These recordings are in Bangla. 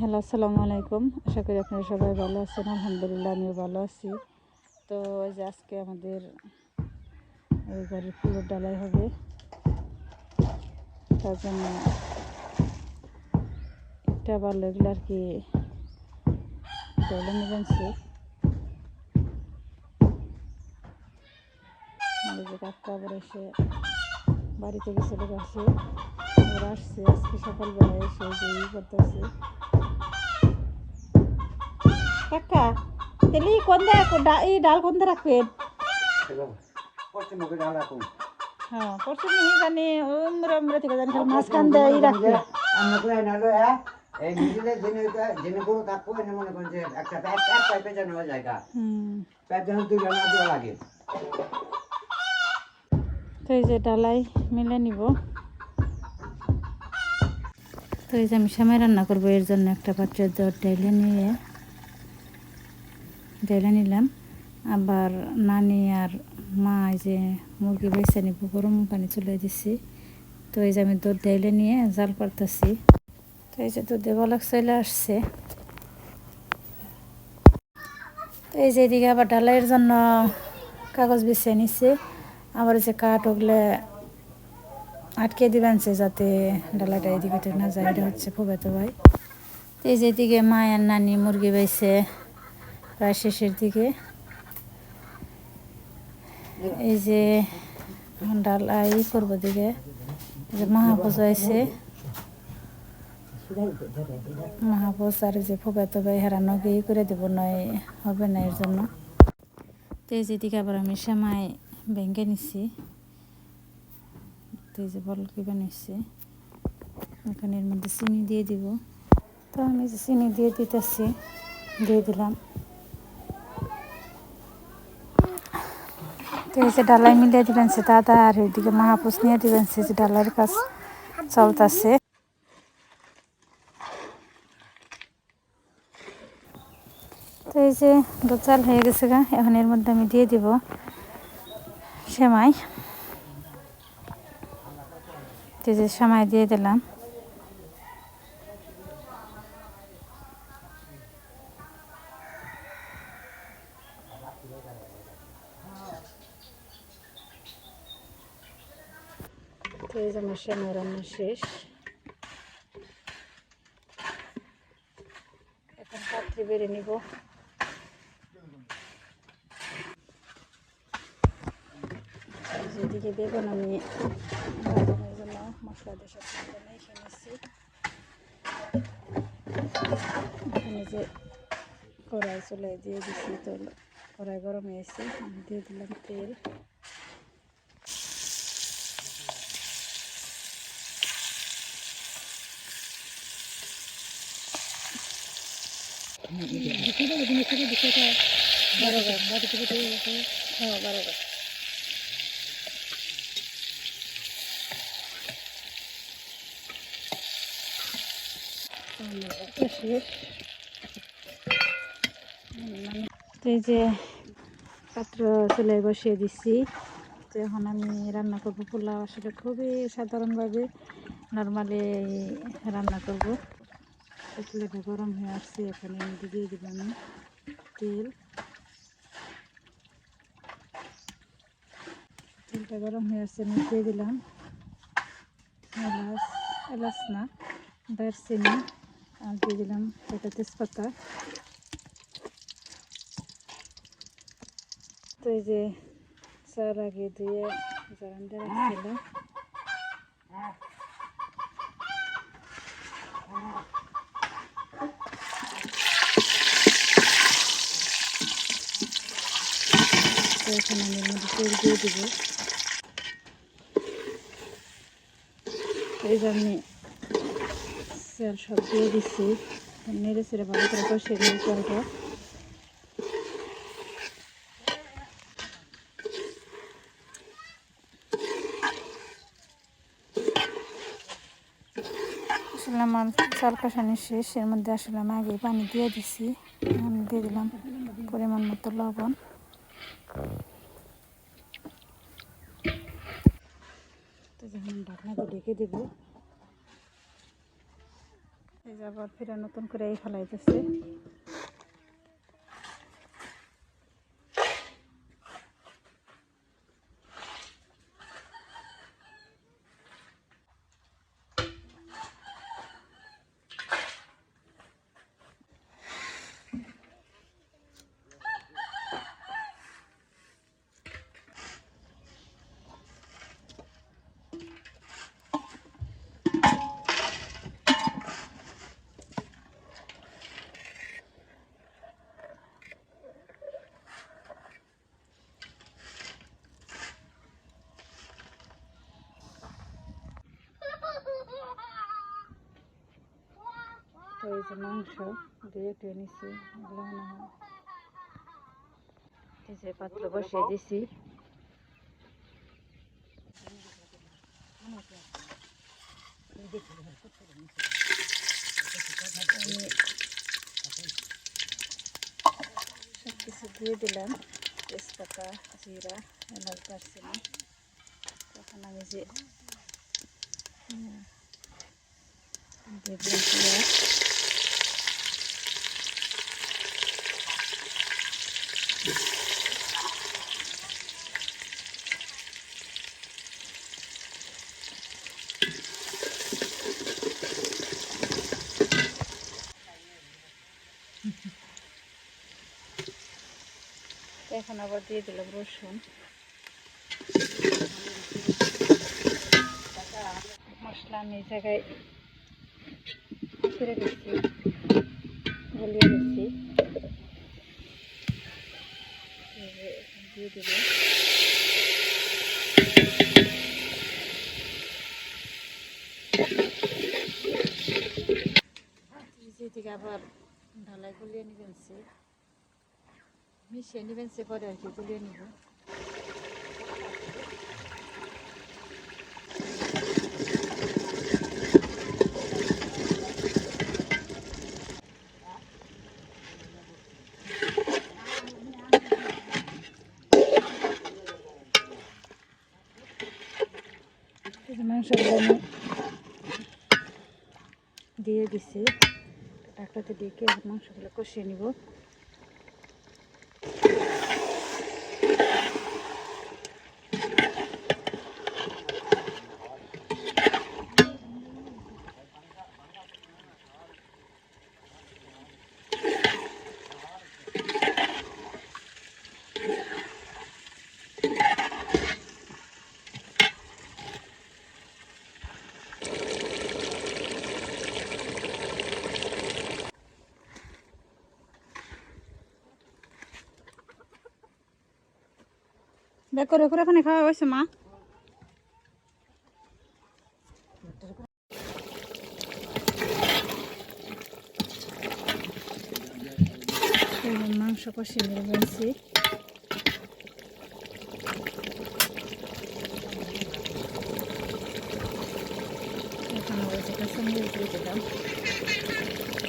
হ্যালো, আসসালামু আলাইকুম। আশা করি আপনারা সবাই ভালো আছেন। আলহামদুলিল্লাহ, আমিও ভালো আছি। তো ওই যে আজকে আমাদের এই বাড়ির ফুলের ডালাই হবে, তার জন্য একটা ভালো এগুলো আর কি ডলে যে কাকা আবার এসে বাড়ি থেকে চলে গেছে ওরা আসছে আজকে সকালবেলায়, এসে যে ই করতেছে। কাকা তাহলে কোন দেখা এই ডাল কোন রাখবেন। পশ্চিম ডাল রাখুন হ্যাঁ পরশু নিয়ে জানি থেকে জানি খালি মাঝখান দিয়ে ই রাখবে করে নালো এই জেনে জেনে থাকব মনে যে একটা প্যাক পাইপে জায়গা হুম প্যাক দুই জন লাগে তো এই যে ডালাই মিলে নিব। তো এই যে আমি সামাই রান্না করব, এর জন্য একটা পাত্রের দর ডাইলে নিয়ে ডাইলে নিলাম। আবার নানি আর মা যে মুরগি বেছে নিব, গরম পানি চলে দিছি। তো এই যে আমি দুধ ডাইলে নিয়ে জাল পারতেছি তো এই যে দুধ দেওয়া চলে আসছে। তো এই যে এদিকে আবার ডালাইয়ের জন্য কাগজ বিছিয়ে নিচ্ছে আবার যে কাঠ ওগুলো আটকে দিবেন সে যাতে ডালাটা এদিকে না যায়, এটা হচ্ছে ফুবেতো ভাই। তো এই যে এদিকে মা আর নানি মুরগি বাইছে প্রায় শেষের দিকে। এই যে ডাল ই করব দিকে। যে মহাপুজ আছে মহাপুজ আর যে ফুবেতো ভাই হারানো গিয়ে করে দেবো, নয় হবে না এর জন্য। তো এই যে এদিকে আবার আমি সেমাই ভেঙে নিছি। তো এই যে বল কি বানিয়েছি এখানে এর মধ্যে চিনি দিয়ে দিব। তো আমি যে চিনি দিয়ে দিতেছি, দিয়ে দিলাম। এই যে ডালাই মিলিয়ে দিবেন সে দাদা আর ওইদিকে মাহাপুস নিয়ে দিবেন, সে যে ডালার কাজ চলতেছে। তো এই যে দুধ চাল হয়ে গেছে গা, এখন এর মধ্যে আমি দিয়ে দিব সেমাই। যে সেমাই দিয়ে দিলাম। এই যে আমার রান্না শেষ এখন পাত্রে বেড়ে নিব। যেদিকে বেগুন আমি বাদামের জন্য মশলা দিয়ে সব মেখে নিচ্ছি এখানে যে কড়াই চলে দিয়ে দিচ্ছি তো কড়াই গরম আমি দিয়ে দিলাম তেল। এই যে পাত্র চুলে বসিয়ে দিচ্ছি তো এখন আমি রান্না করব পোলাও। আসলে খুবই সাধারণভাবে নর্মালি রান্না করব। চুলাটা গরম হয়ে আসছে, এখানে আমি দিয়ে দিব আমি তেল। তেলটা গরম হয়ে আসছে, আমি দিয়ে দিলাম এলাচ এলাচ না, দারচিনি, আর দিয়ে দিলাম একটা তেজপাতা। তো এই যে চার আগে দিয়ে জারান দিয়ে রাখছিলাম। তো এখন আমি মধ্যে তেল দিয়ে দিব। এই যে আমি তেল সব দিয়ে দিচ্ছি নেড়ে চেড়ে ভালো করে কষিয়ে নিই তেলটা আমার চাল কষানি শেষ, এর মধ্যে আসলে আমি আগে পানি দিয়ে দিছি। দিয়ে দিলাম পরিমাণ মতো লবণ। তো যখন ঢাকনাটা ঢেকে দেব এই যে আবার ফেরা নতুন করে এই ফেলাইতেছে। এই যে মাংস দিয়ে টুয়ে নিছি এগুলো মনে হয়। যে পাত্র বসিয়ে দিছি। সব কিছু দিয়ে দিলাম। তেজপাতা, জিরা, এলাচ, দারচিনি। তখন আমি যে দিয়ে এখন আবার দিয়ে দিলাম রসুন। মশলা আমি এই জায়গায় করে দিচ্ছি গলিয়ে দিচ্ছি। দিয়ে দিব। যেদিকে আবার ঢালাই গুলিয়ে নেবেন সে। মিশিয়ে নেবেন সে পরে আর কি, গুলিয়ে নিব। মাংসগুলো দিয়ে দিছি। টাকাতে দিয়ে মাংসগুলো কষিয়ে নিব। করে করে ওখানে খাওয়া হয়েছে মা। মাংস কষিয়ে নিয়ে বলছি।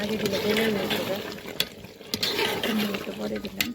আগে দিলে পরে দিলাম।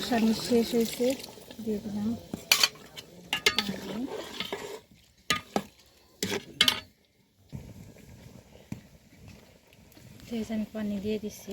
কষানি শেষ হয়েছে। দিয়ে দিলাম। আমি পানি দিয়ে দিচ্ছি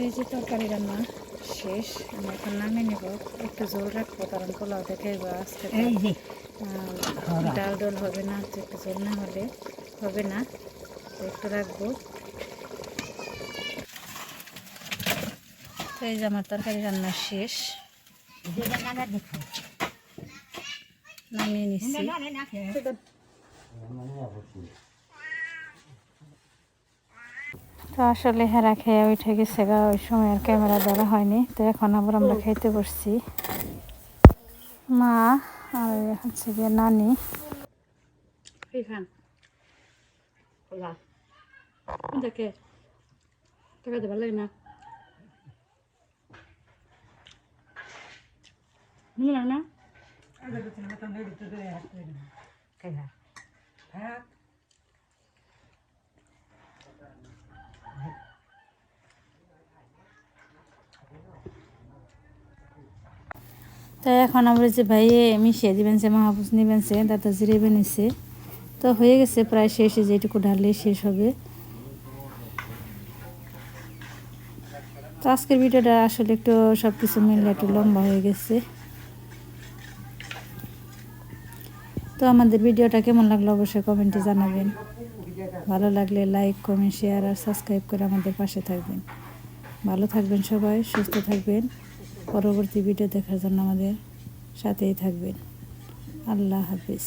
এই যে তরকারি রান্না। শেষ। আমি এখন নামিয়ে নেব। একটু জল রাখব কারণ পোলাও দেখাইবো আজকে তো, এই যে আহ, ডাল ডাল হবে না তো একটু জল না হলে হবে না তো একটু রাখব। তো এই যে আমার তরকারি রান্না শেষ। নামিয়ে নিচ্ছি। তো আসলে হেরা খেয়ে উঠে গেছে গা ওই সময় আর ক্যামেরা ধরা হয়নি। তো এখন আবার আমরা খাইতে বসছি। মা আর হচ্ছে গিয়ে নানি। না ভালো লাগে না তো এখন আমরা যে ভাইয়ে মিশিয়ে দিবেন সে মাহবুজ নেবেন সে দাদা জিরেবে নিছে, তো হয়ে গেছে, প্রায় শেষে যেটুকু ঢাললে শেষ হবে। তো আজকের ভিডিওটা আসলে একটু সব কিছু মিললে একটু লম্বা হয়ে গেছে। তো আমাদের ভিডিওটা কেমন লাগল অবশ্যই কমেন্টে জানাবেন। ভালো লাগলে লাইক, কমেন্ট, শেয়ার আর সাবস্ক্রাইব করে আমাদের পাশে থাকবেন। ভালো থাকবেন সবাই, সুস্থ থাকবেন। পরবর্তী ভিডিও দেখার জন্য আমাদের সাথেই থাকবেন। আল্লাহ হাফিজ।